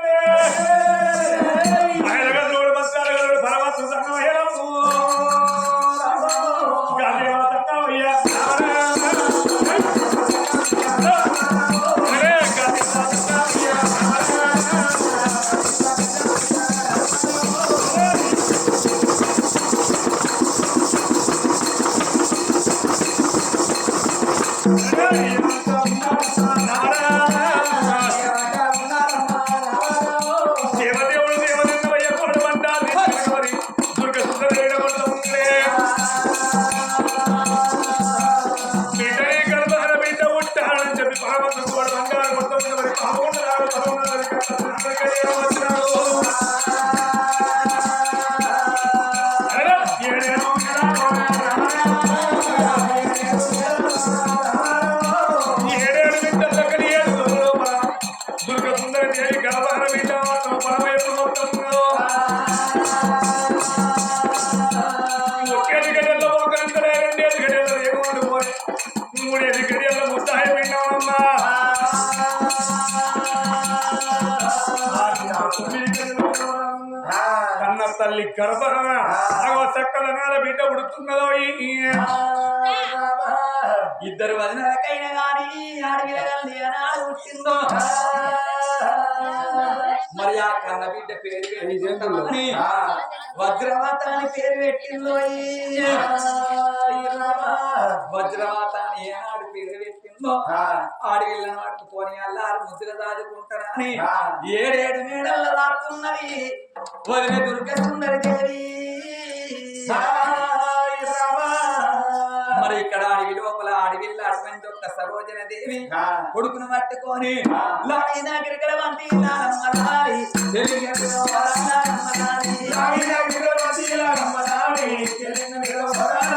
Yeah. Gracias. కన్న తల్లి గర్భరమ అగో చక్కల నేల బిడ్డ ఉడుతున్నదో ఇద్దరు వదినలకైనా గాని ఆడపిల్లగాల్ని ఏనాడు పుట్టిందో. మరి ఆ కన్న బిడ్డ పేరు పెట్టి వజ్రవాత అని పేరు పెట్టిందో వజ్రవాత అని ఏనాడు పేరు పెట్టిందో ఆడపిల్లని పట్టుకొని అల్లారు ముద్దుగా దాదుకుంటారని ఏడేడు మేడల్ల దాక్కున్నది. వదిన దుర్గ సుందరి దేవి మరి ఇక్కడ అడవి లోపల అడవిలో అటువంటి ఒక్క సరోజన దేవి కొడుకును పట్టుకొని లాడి నాగరికల వంటి నానమ్మ లాడి తెలియదు వరాలమ్మ లాడి. లాడి నాగరికల వంటి నానమ్మ లాడి తెలియదు వరాలమ్మ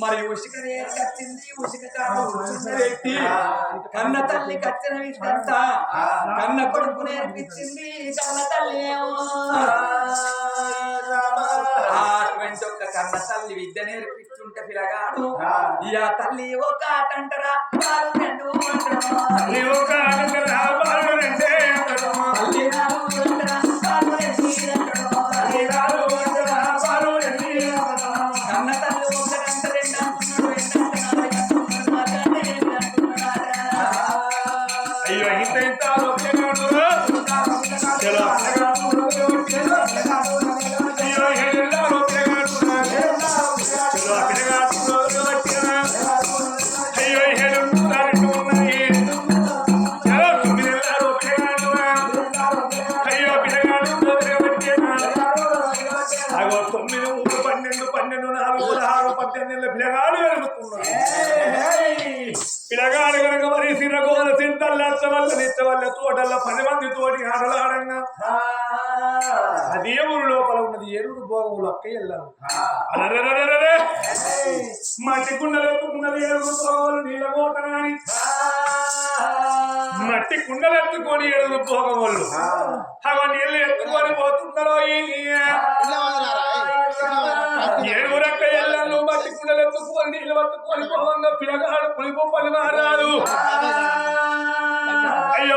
మరి ఉసిక కచ్చింది ఉసిక వ్యక్తి కన్న తల్లి కచ్చిన విద్యంత కన్న కొడుకు నేర్పించింది కన్న తల్లి అటువంటి ఒక్క కన్న తల్లి విద్య నేర్పిస్తుంటే పిల్లగాడు ఇక తల్లి ఒక ఆట అంటారా? అంటారా. తల్లి అంటారా? రెండు అంటారా? తోటి ఆడలాడంగా. అదే ఊరు లోపల ఉన్నది ఎరుడు భోగములు అక్క వెళ్ళాము. మట్టి కుండలు ఎత్తుకున్నది ఎరుడు భోగములు నీలమోతనాని మట్టి కుండలు ఎత్తుకొని ఎరుడు భోగములు. అవ నీళ్ళు ఎత్తుకొని పోతున్నారో ఏడుగురక్క ఎల్లను మట్టి కుండలు ఎత్తుకొని నీళ్ళు పట్టుకొని పోవంగా పిల్లగాడు పులిపో పని మారాడు అయ్యో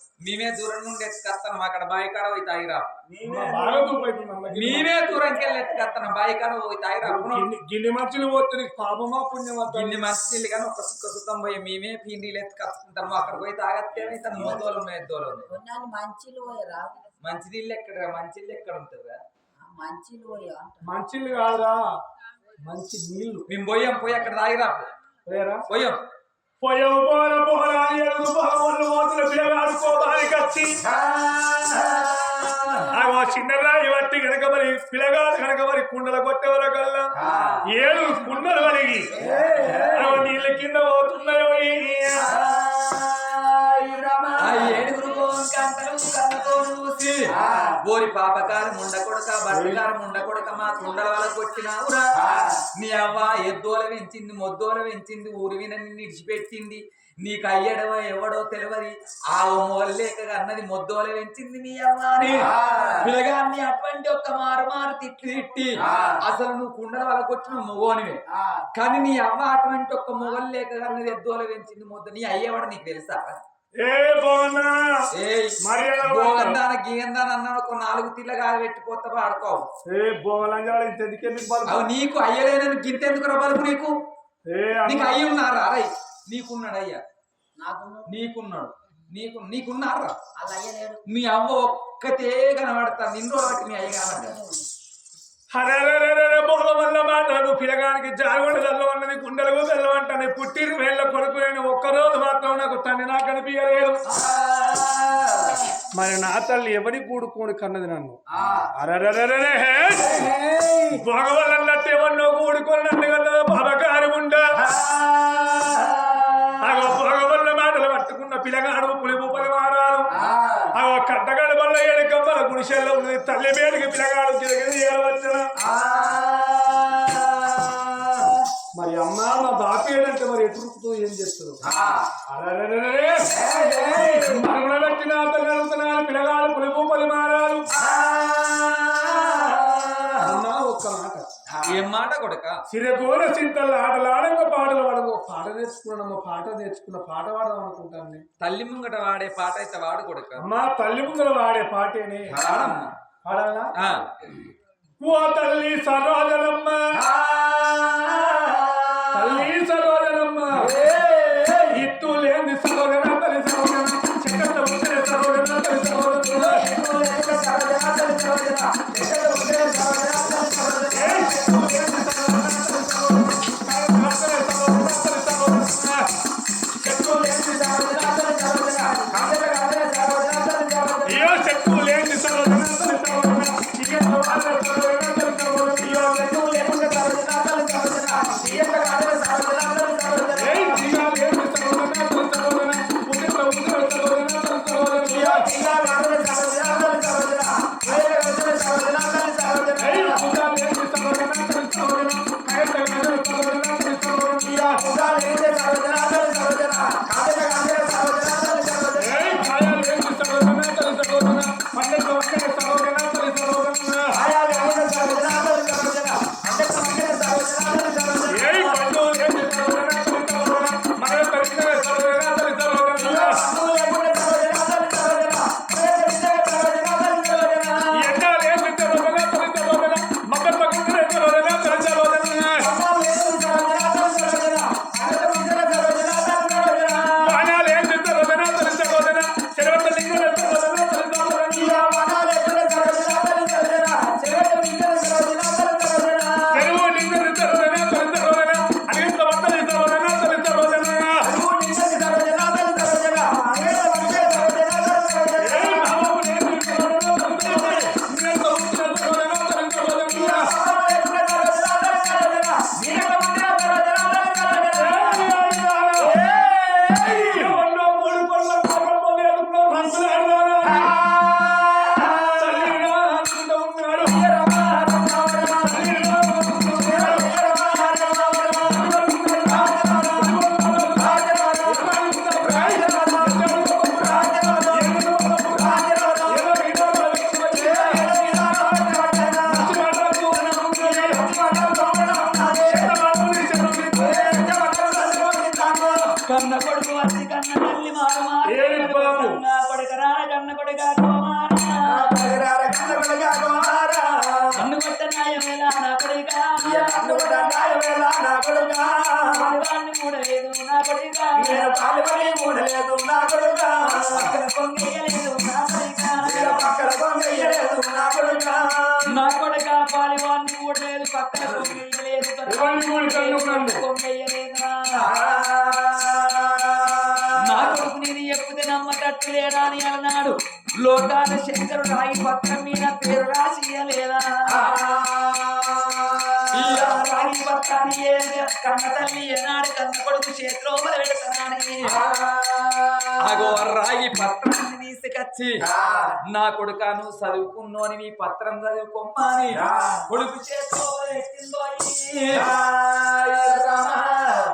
మేమే దూరం నుండి ఎత్తుకొస్తాం అక్కడ బావి కాడ పోయి తాగిరా. గిన్నె- మేమే దూరంకి వెళ్ళి ఎత్తుకొస్తాం బావి కాడ పోయి తాగిరా. గిన్నె గిన్నె మంచులు పోతుంది పాపమా పుణ్యమా మంచి నీళ్ళు కానీ ఒక సుక్క సుఖం పోయి మేమే పీండీలు ఎత్తుకొస్తుంటాము అక్కడ పోయి తాగత్తే తన ఉంది కొన్నాళ్ళు మంచిలు పోయరా? మంచి నీళ్ళు ఎక్కడ మంచి నీళ్ళు ఎక్కడ ఉంటుందా మంచిలు పోయా మంచిలు కాదురా. మంచి నీళ్ళు మేము పోయాం పోయి అక్కడ తాగిరా. లేరా పోయాం. పోయవు పోల పోల ఎరుగు పొగలు మోతుల పిల్లగాడుకోదానికి వచ్చి. ఆ చిన్న రాయి వట్టి కనుక మరి పిల్లగాడు కనుక మరి కుండల కొట్టేవల కల్లా. ఏడు కుండలు కలిగి. నీళ్ళ కింద పోతున్నాయో ఆ ఏడుగురు గంటలు కళ్ళతో చూసి ఓరి పాపకారం ఉండ కొడక బట్టకారం ఉండ కొడక మా కుండల వాళ్ళకి వచ్చినావురా. నీ అవ్వ ఎద్దోల పెంచింది మొద్దోల పెంచింది ఊరి విన నిన్ను ఇడిచిపెట్టింది. నీకు అయ్యడవో ఎవడో తెలియదు ఆ మొల్లేక అన్నది మొద్దోల పెంచింది నీ అవ్వ అని. పిల్లగాన్ని అటువంటి ఒక్క మారు మారు తిట్టి తిట్టి అసలు నువ్వు కుండల వాళ్ళకి వచ్చిన మొగోనివే. కానీ నీ అవ్వ అటువంటి ఒక్క మొగలు లేక అన్నది ఎద్దోల పెంచింది మొద్దు. నీ అయ్యేవాడు నీకు తెలుసా? ఏ గీగందాన అన్నాడు ఒక నాలుగు తిల్లగా పెట్టిపోతా పాడుకో ఏ బోలంజాడు ఇంత ఎందుకే మీకు బలం? అవి నీకు అయ్యలేనని గింతెందుకు రబలుపు నీకు? ఏ నీకు అమ్మ అయ్యి ఉన్నారా? అరయ్ నీకున్నాడు అయ్యా. నాకు నీకున్నాడు. నీకు నీకున్నారా? అలా అయ్యలేడు మీ అవ్వ ఒక్కతే కనబడతా. నిన్ను బట్టి మీ అయ్య వల్ల మాటలు పిలగానికి జాగొండ చల్లవన్నది గుండెలకు చల్లవంటని పుట్టిన వేళ్ళ కొడుకు నేను ఒక్కరోజు మాత్రం నాకు తండ్రి నాకు కనిపించలేదు మరి నా తల్లి ఎవరి కూడుకోడు కన్నది నన్ను? అరరరరే భగవల్లన్నట్టు ఎవరినో కూడుకొని నన్ను కదా బాబకారి ఉండా భగవల్ల మాటలు పట్టుకున్న పిలగాడు అగో కట్టగడ వల్ల ఏడు కమ్మల గుడిసెల్లో ఉన్నది. తల్లి మేడికి పిలగాడు తిరిగి ఏడవచ్చిన మరి అమ్మ మా బాపేడంటే మరి ఎటురుకుతూ ఏం చేస్తారు పెట్టిన పిలగాడు పులిపు పరిమాణాలు ఏం మాట కొడక? సిరగోల చింతల ఆటలాడంగా పాటలు పాడము పాట నేర్చుకున్నాను పాట నేర్చుకున్న పాట పాడదాం అనుకుంటాను. తల్లి ముంగట వాడే పాట అయితే వాడు కొడక. అమ్మా తల్లి ముందర వాడే పాటేనే. పాడాలా. ఓ తల్లి సరోజనమ్మ. తల్లి సరోజనమ్మ నా కొడుకు నేను ఎప్పుడు నమ్మకట్టు లేడా అని అన్నాడు. లోకాల శంకరుడు రాయి పత్రం మీద పేరు రాసియలేదా రాయి పత్రాన్ని కన్న తల్లి ఏనాడు కన్న కొడుకు చేతిలో పెడతానని అగో రాయి పత్రాన్ని తీసుకొచ్చి నా కొడుకాను చదువుకున్నోని నీ పత్రం చదువుకోమ్మని కొడుకు చేతిలో పెట్టిందో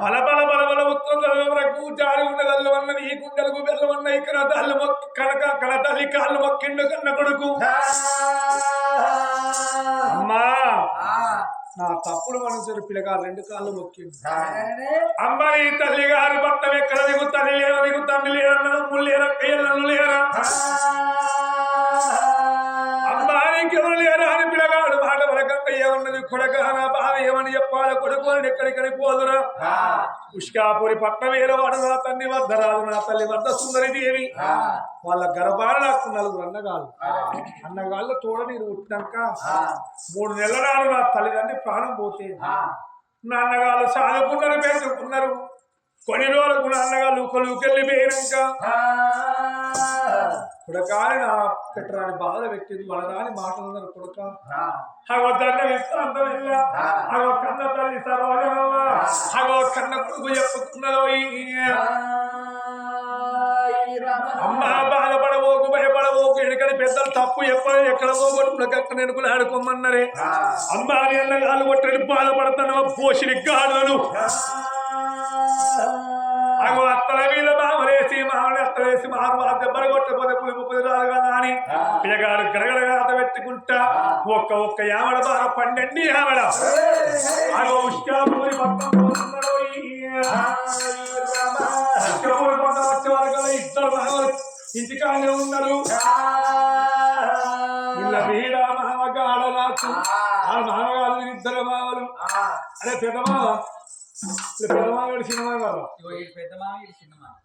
బల బల బల బల ఉత్తరకు జారి ఉండగల్లు అన్నది ఈ గుండెలకు బెల్లమన్న ఇక్కడ తల్లి మొక్క కనక కన తల్లి కాళ్ళు మొక్కిండు కన్న కొడుకు. అమ్మా నా తప్పుడు మనసు పిల్లగా రెండు కాళ్ళు మొక్కిండు అమ్మ నీ తల్లి గారి భర్త ఎక్కడ తల్లి లేరు తండ్రి లేరన్న ముళ్ళు లేరా కయ్యలను లేరా? అమ్మా నీకెవరు లేరా అని పిల్లగాడు ఏమన్నది? కొడక నా బాధ ఏమని చెప్పాలి? కొడుకు అని ఎక్కడికని పోదురా? పుష్కాపురి పట్నం వేరేవాడు నా తల్లి వద్ద రాదు నా తల్లి వద్ద సుందరి దేవి. వాళ్ళ గర్భాన నాకు నలుగురు అన్నగాళ్ళు. అన్నగాళ్ళు తోడ నేను పుట్టినాక మూడు నెలల నాడు నా తల్లిదండ్రి ప్రాణం పోతే నా అన్నగాళ్ళు చదువుకున్నారు పెంచుకున్నారు కొన్ని రోజులకు నా అన్నగాళ్ళు కొలువుకెళ్ళి పోయినాక కుడకాని నా పెట్టరాని బాధ పెట్టింది. వడరాని మాటలు కుడక. అగో దండం ఇస్తా అంత వెళ్ళా అగో కన్న తల్లి సర్వజనమ్మ అగో కన్న కొడుకు చెప్పుకున్నదో అమ్మ బాధపడబోకు భయపడబోకు. ఎక్కడి పెద్దలు తప్పు ఎప్పుడు ఎక్కడ పోగొట్టుకున్న కక్కన ఎనుకులు ఆడుకోమన్నరే అమ్మ అని అన్నగాలు కొట్టని బాధపడతాను పోషిని గాడులను. అగో అత్తల మీద మామలేసి మామూలు అత్తలేసి మారు ఆ దెబ్బలు కొట్టకపోతే పులి ముప్పది రాదు కదా అని పిల్లగాడు గడగడగా అత పెట్టుకుంటా ఒక్క ఒక్క యావడ బార పండండి యావడ అగో ఉష్కాపూరి ఉష్కాపూరి మొత్తం వచ్చే వరకు ఇద్దరు మామలు ఇంటికానే ఉన్నారు ఇలా వీడ మామగాడ నాకు ఆ మామగాడు ఇద్దరు మామలు అరే పెద్ద మామ ఇలా పెద్ద మామగాడు చిన్న మామగారు పెద్ద మామ ఇది చిన్న మామ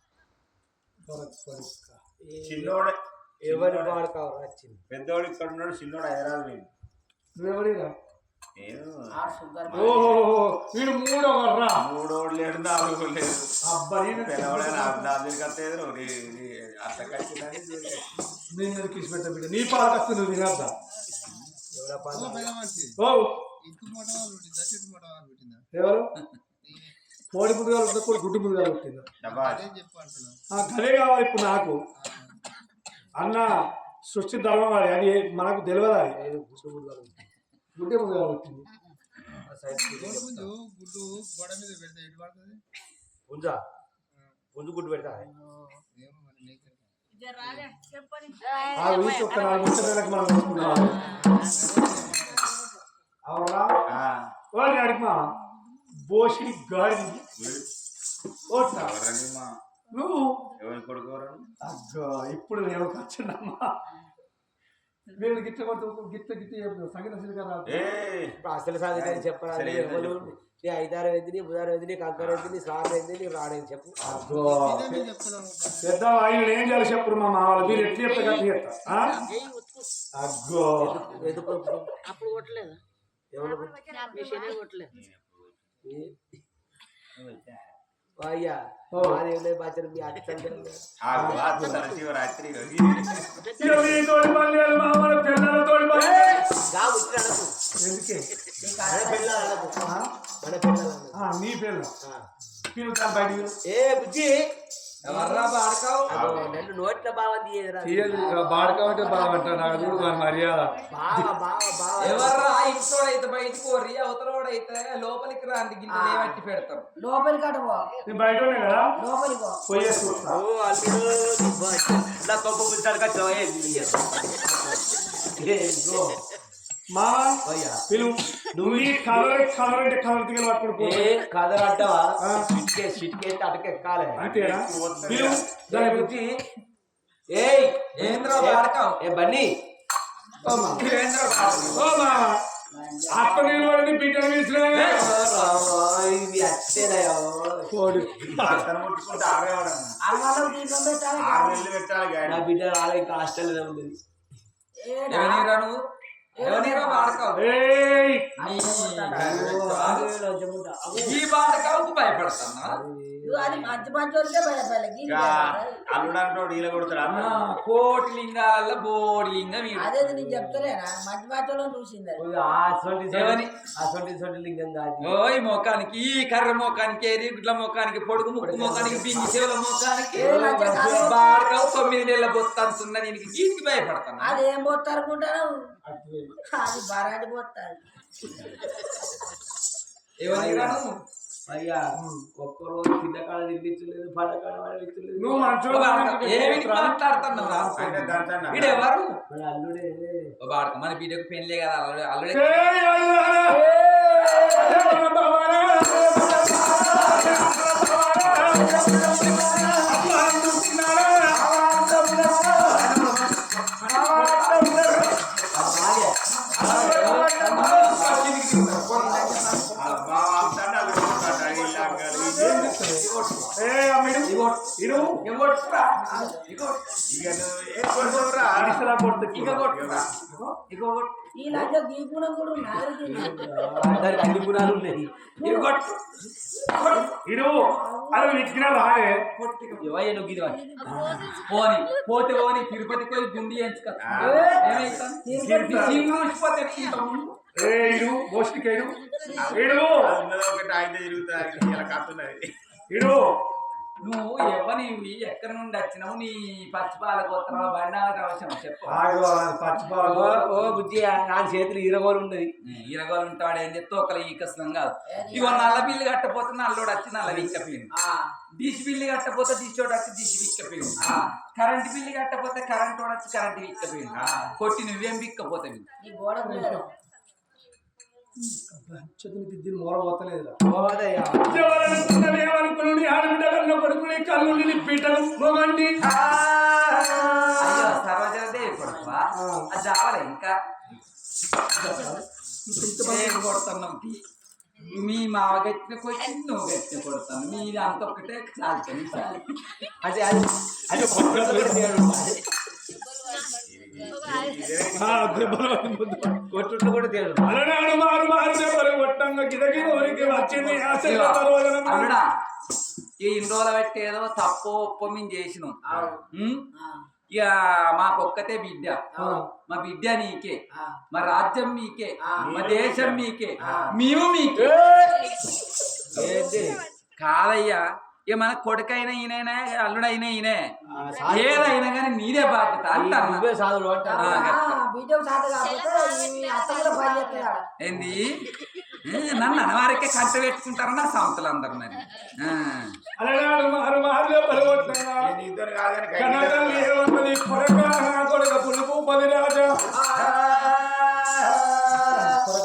చిన్నోడే ఎవరి వాడుకోవాలి వచ్చింది పెద్దోడు ఇక్కడ ఉన్నాడు చిన్నోడు హైదరాబాద్ నేను నువ్వెవరిరా వీడు మూడో వర్రా మూడోడు లేడు నాలుగు లేదు అబ్బా నేను కట్టిందని నేను కిసి పెట్ట బిడ్డ నీ వస్తుంది ఎవరు కోడి ఉందా కోడి గుడ్డు ముద్దుగాలు పుట్టిందా గదే కావాలి ఇప్పుడు నాకు. అన్న సృష్టి ధర్మం వాడి. అది మనకు తెలియదు అది గుడ్డు ముద్దుగా పుట్టింది గుడ్డు గుడ్డు గోడ మీద పెడితే ఎటు పడుతుంది? పుంజా. పుంజు గుడ్డు పెడతా. ఒక్క నాలుగు ముచ్చటలకు మనం అవునా? వాళ్ళు అడిగిమా? బోషిని గాడి నువ్వు? అగ్గో ఇప్పుడు నేను వచ్చిందమ్మా గిట్ల కొట్టు గిట్ల గిట్ల చెప్పు. సంగీత ఇప్పుడు అసలు అసలు ఏంటో ఎవరు చెప్పు. నీ ఐదారు ఏంది నీ బుధారు ఏంది నీ కంకర ఏంది నీ స్లాబ్ ఏంది నీ రాడని చెప్పు. పెద్ద ఆయన ఏం చేయాలి చెప్పరు మా మామలు మీరు ఎట్లా చెప్తే గట్టి? అగ్గో అప్పుడు కొట్టలేదు? ఎవరు మీ శని కొట్టలేదు. అయ్యా. మాదేవులే అత్త శివరాత్రి పల్లెలు పిల్లల మన పిల్లలు పిల్లలు నీ పిల్ల ఆ. పిల్లలు బయటికి ఏ బుజ్జి నన్ను నోట్ల తీయదురా తీయదు బాడకావంటే బాగుంటా నాకు చూడు మన మర్యాద. ఎవర్రా ఇంట్లోడైతే బయటకు పోర్రి అవతలోడైతే లోపలికి రాంది గిన్నె పట్టి పెడతారు లోపలికి అటు పో. నేను బయట ఉన్నా కదా? లోపలికి పో. పోయేసుకుంటా ఓ అల్లుడు నీ మా పిలువు. నువ్వు ఈ కలర్ కలర్ అంటే కలర్ దిగలు పట్టుకుని పో ఏ కదర్ అంటావా? ఆ. సిట్కే సిట్కే అటకెక్కాలి అంతేనా? పిలువు. దాని బుద్ధి. ఏయ్ ఏంద్రా వాడకావు ఏ బన్నీ? ఏంద్రా బాబు ఓ మా అత్త నీళ్ళు పడి బిడ్డను పిలిచినా ఇది అచ్చేదయ్యో. కోడి అతను ముట్టుకుంటే ఆడేవాడు అన్నంలో దీంట్లో పెట్టాలి బిడ్డ హాస్టల్లో ఉంది నువ్వు ఈ వాడకావుకు భయపడతానా? అది మంచి మంచి వాళ్ళకే భయపడాలి ఇంకా అల్లుడు అంటాడు ఈల కొడతాడు. అన్న కోటి లింగాల బోడి లింగం వీడు. అదే నేను చెప్తలేనా? మంచి మంచి వాళ్ళని చూసింది అది. ఆ అసొంటి ఎవని? అసొంటి సొంటి లింగం కాదు. ఓయ్ మొఖానికి ఈ కర్ర మొఖానికి ఏరి గుడ్ల మొఖానికి పొడుగు ముక్కు మొఖానికి బింగి చెవుల. బాడకావు తొమ్మిది నెలల బొత్తాంతున్న దీనికి దీనికి భయపడతాను. అది ఏం పోతారు అనుకుంటాను అది బరాటి పోతాది. ఎవరిరా నువ్వు అయ్యా ఒక్కరోజు కింద కాడ తినిపించలేదు పడ కాడ పడలేదు నువ్వు మాట్లాడుతున్నావు? ఎవరు మన అల్లుడే. మన బిడ్డకు పెళ్ళే కదా అల్లుడే అల్లుడే! ఈ కూడా అన్ని గుణాలు ఉన్నాయి. గిది. పోని. పోతే పోని తిరుపతి పోయి గుండి. ఏ ఇడు ఇడు ఉన్నది ఒకటి ఆయన తిరుగుతారు. ఇలా కత్తున్నది ఇడు నువ్వు ఎవని ఎక్కడి నుండి వచ్చినావు? నీ పచ్చిపాల గోత్రం బండాల అవసరం చెప్పు. పచ్చిపాలు ఓ నా చేతులు ఈరగోలు ఉన్నది. ఇరగోలు ఉంటాడు ఏం చెప్తే ఒకరు ఈ కష్టం కాదు. ఇగో నల్ల బిల్లు కట్టపోతే నల్లోడు వచ్చి నల్ల విక్కపోయింది దిశ బిల్లు కట్టపోతే దిశోడు వచ్చి దిశ విక్కపోయింది కరెంట్ బిల్లు కట్టపోతే కరెంట్ వాడు వచ్చి కరెంట్ విక్కపోయింది కొట్టి నువ్వేం విక్కపోతావు ఈ గోడ కూడా నిన్ను పీటలు మొగండి అయ్యో సర్వజనదే కొడుకువా? అది చావలే ఇంకా? తీ. మీ మావ గట్టిన కొట్టి నువ్వు గట్టిన కొడతాను. మీది అంత చాలుతుంది చాలు. అది అది. కొట్టుకుంటూ కూడా తేడు అలనాడు మారు మారు దెబ్బలు కొట్టంగా ఊరికి వచ్చింది. ఈ ఇన్ని రోజులు పెట్టేదో తప్పు ఒప్పు మేము చేసినాం? ఇక మాకు ఒక్కతే బిడ్డ మా బిడ్డ నీకే. మా రాజ్యం మీకే. మా దేశం మీకే. మేము మీకే. కాదయ్యా. ఇక మన కొడుకైనా ఈయనైనా అల్లుడైనా ఈయనే. ఏదైనా కానీ నీదే బాధ్యత అంటారు. ఏంది? నన్ను అనవారికే కంట పెట్టుకుంటారు నా సంవత్సరాలు అందరు మరి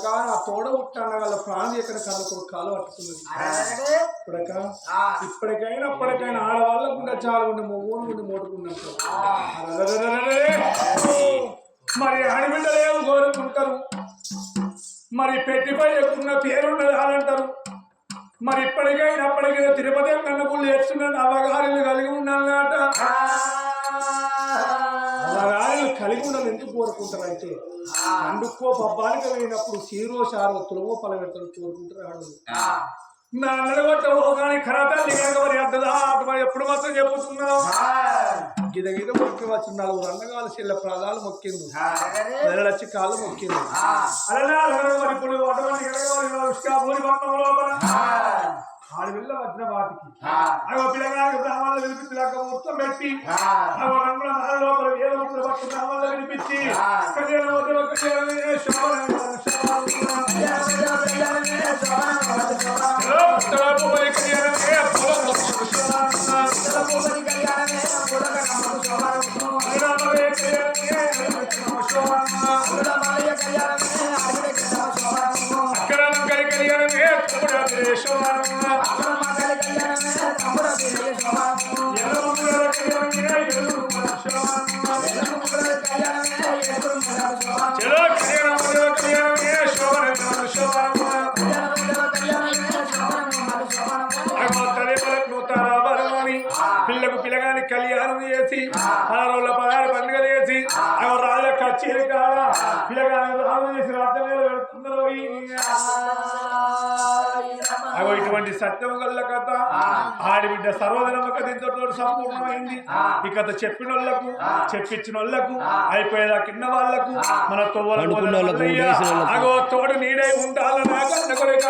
కాదు తోడ పుట్టాన వాళ్ళ ప్రాణం ఎక్కడ కళ్ళ కొడుకు కాలు పట్టుకున్నది కొరక ఇప్పటికైనా అప్పటికైనా ఆడవాళ్ళకు కూడా చాలా ఉండే మొగ్గును ఉండి మోటుకున్నట్టు. మరి ఆడబిడ్డలు కోరుకుంటారు మరి పెట్టిపై ఎక్కున్న పేరు అంటారు మరి ఇప్పటికైనా అప్పటికైనా తిరుపతి కన్నపుళ్ళు చేస్తున్నాడు. అవగాహనలు కలిగి ఉన్నానట అవగాహనలు కలిగి ఉండాలి ఎందుకు కోరుకుంటారు అయితే అందుకో పబ్బానికి వెళ్ళినప్పుడు సీరో షారో తులవో పల కోరుకుంటారు నా నడవటం కానీ దిగాక మరి అడ్డదా అటు ఎప్పుడు మాత్రం చెప్పుతున్నావు గిద గిద మొక్కి వచ్చి నలుగురు రంగగాలు చెల్ల ప్రాణాలు మొక్కింది. నెలలచ్చి కాళ్ళు మొక్కింది. మరి ఇప్పుడు అటువంటి ఆడు వెళ్ళ వాటికి అగో పిల్లగానికి బ్రాహ్మణులు వినిపించి లేక మొత్తం పెట్టి రంగుల మహల లోపల వేల ముక్కలు పట్టు బ్రాహ్మణులు వినిపించి కళ్యాణ వదిలో కళ్యాణమే ఎల్లమ్మ కళ్యాణమే కళ్యాణమే పిల్లకు పిల్లగాని కళ్యాణం చేసి ఆ రోజుల పదాలు పండుగ చేసి అగో రాజుల కచ్చేరి కాడ సత్యం గల్ల కథ. ఆడిబిడ్డ సర్వధనమ కథ ఇంతతో సంపూర్ణమైంది ఈ కథ చెప్పిన వాళ్ళకు చెప్పించిన వాళ్ళకు అయిపోయేదా కింద వాళ్ళకు? మన తోవలకు. అగో తోడు నీడై కన్న కొరిక